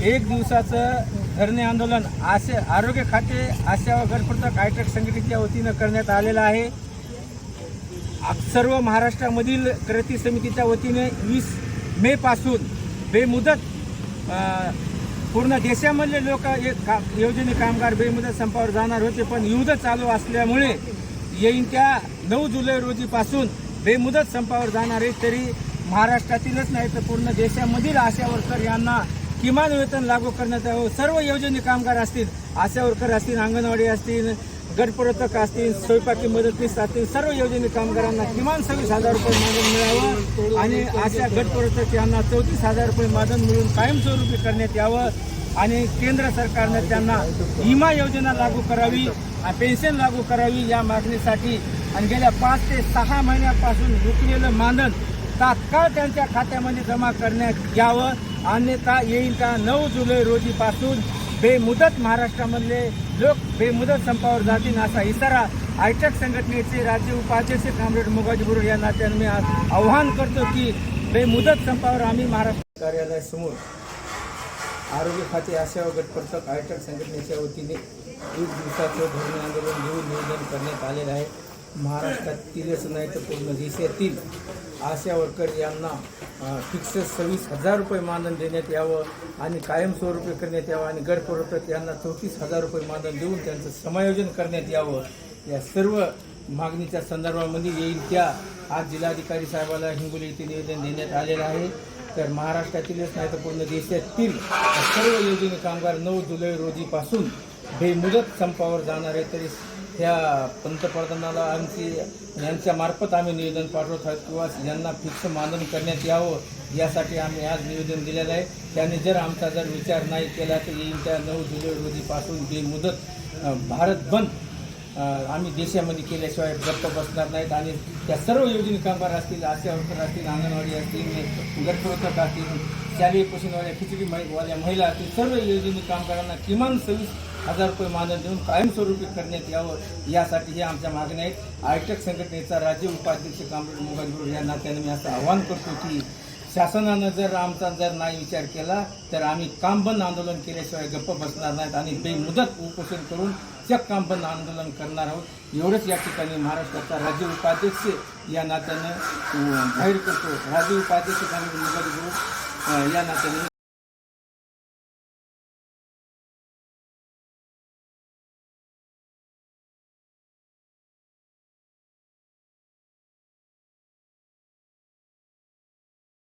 एक दिवसाचं धरणे आंदोलन आशा आरोग्य खाते आशा व कायटक हायटेक संघटनेच्या वतीनं करण्यात आलेलं आहे. सर्व महाराष्ट्रामधील कृती समितीच्या वतीने वीस मे पासून बेमुदत पूर्ण देशामधले लोक एक का योजने कामगार बेमुदत संपावर जाणार होते पण युद्ध चालू असल्यामुळे येईन त्या नऊ जुलै रोजीपासून बेमुदत संपावर जाणार आहे तरी महाराष्ट्रातीलच नाही तर पूर्ण देशामधील आशा वर्कर यांना किमान वेतन लागू करण्यात यावं. सर्व योजने कामगार असतील आशा वर्कर असतील अंगणवाडी असतील गटप्रवर्तक असतील स्वयंपाकी मदतनीस असतील सर्व योजने कामगारांना किमान सव्वीस हजार रुपये मानधन मिळावं आणि अशा गटप्रवर्तक यांना चौतीस हजार रुपये मानधन मिळून कायमस्वरूपी करण्यात यावं आणि केंद्र सरकारनं त्यांना विमा योजना लागू करावी पेन्शन लागू करावी या मागणीसाठी आणि गेल्या पाच ते सहा महिन्यापासून रुकलेलं मानधन तात्काळ त्यांच्या खात्यामध्ये जमा करण्यात यावं. अन्यथा येईल का नऊ जुलै रोजीपासून बेमुदत महाराष्ट्रामधले लोक बेमुदत संपावर जातील असा इशारा आयटक संघटनेचे राज्य उपाध्यक्ष कामरेड मुगाजी बुरुड या नात्याने मी आज आव्हान करतो की बेमुदत संपावर आम्ही महाराष्ट्र कार्यालयासमोर आरोग्य खाते आशा व गटप्रतक आयटक संघटनेच्या वतीने एक दिवसाचं धरणे आंदोलन घेऊन नियोजन करण्यात आलेलं आहे. महाराष्ट्रातीलच नाही तर पूर्ण देशातील आशा वर्कर यांना फिक्स सव्वीस हजार रुपये मानधन देण्यात यावं आणि कायमस्वरूपी करण्यात यावं आणि गटप्रवर्तक यांना चौतीस हजार रुपये मानधन देऊन त्यांचं समायोजन करण्यात यावं. या सर्व मागणीच्या संदर्भामध्ये येईल त्या आज जिल्हाधिकारी साहेबाला हिंगोली येथे निवेदन देण्यात आलेलं आहे. तर महाराष्ट्रातीलच नाही तर पूर्ण देशातील सर्व योजने कामगार नऊ जुलै रोजीपासून बेमुदत संपावर जाणार आहे तरी ह्या पंतप्रधानाला आमची यांच्या मार्फत आम्ही निवेदन पाठवत आहोत किंवा यांना फिक्स मानधन करण्यात यावं यासाठी आम्ही आज निवेदन दिलेलं आहे. त्याने जर आमचा जर विचार नाही केला तर येईल त्या नऊ जुलै रोजीपासून बेमुदत भारत बंद आम्ही देशामध्ये केल्याशिवाय गप्प बसणार नाहीत. आणि त्या सर्व योजने कामगार असतील आशा वर्कर असतील अंगणवाडी असतील गटप्रवर्तक असतील शालेय पोषणवाल्या खिचडी वाल्या महिला असतील सर्व योजने कामगारांना किमान सव्वीस हजार रुपये मानधन देऊन कायमस्वरूपी करण्यात यावं यासाठी हे आमच्या मागण्या आहेत. आयटक संघटनेचा राज्य उपाध्यक्ष कामरेड मुगाजगुरू या नात्याने मी असं आवाहन करतो की शासनानं जर आमचा जर नाही विचार केला तर आम्ही कामबंद आंदोलन केल्याशिवाय गप्प बसणार नाहीत आणि बेमुदत उपोषण करून चक कामबंद आंदोलन करणार आहोत. एवढंच या ठिकाणी महाराष्ट्राचा राज्य उपाध्यक्ष या नात्यानं जाहीर करतो. राज्य उपाध्यक्ष कामरेड मुगाजी गुरु या नात्याने